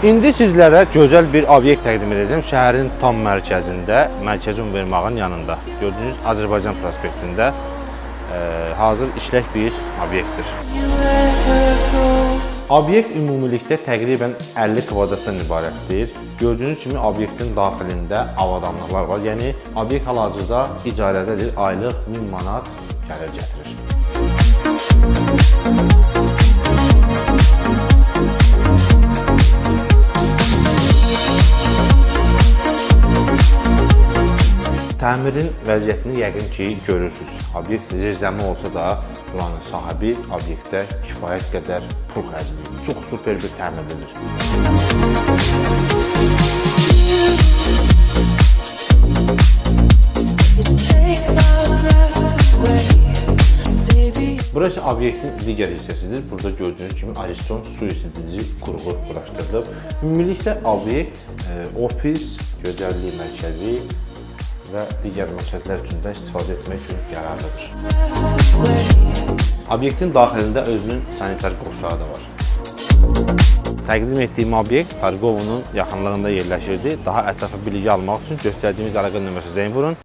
İndi sizlərə gözəl bir obyekt təqdim edəcəm. Şəhərin tam mərkəzində, Mərkəzi Univermağın yanında. Gördüyünüz Azərbaycan prospektində e, hazır işlək bir obyektdir. Obyekt ümumilikdə təqribən 50 kvadratdan ibarətdir. Gördüyünüz kimi obyektin daxilində avadanlıqlar var. Yəni obyekt hal-hazırda icarədədir. Aylıq 1000 manat gəlir gətirir. Təmirin vəziyyətini yəqin ki, görürsüz. Obyekt zirzəmi olsa da, buranın sahibi obyektdə kifayət qədər pul xərcləyir. Çox super bir təmirlidir. Burası obyektin digər hissəsidir. Burada gördüyünüz kimi Ariston su isidici qurğu quraşdırılıb. Ümumilikdə obyekt e, ofis, gözəllik mərkəzi və digər məqsədlər üçün də istifadə etmək üçün qərarlıdır. Obyektin daxilində özünün sanitar qovşağı da var. Təqdim etdiyim obyekt Targovunun yaxınlığında yerləşirdi. Daha ətraflı bilgi almaq üçün göstərdiyimiz əlaqə nömrəsinə zəng vurun.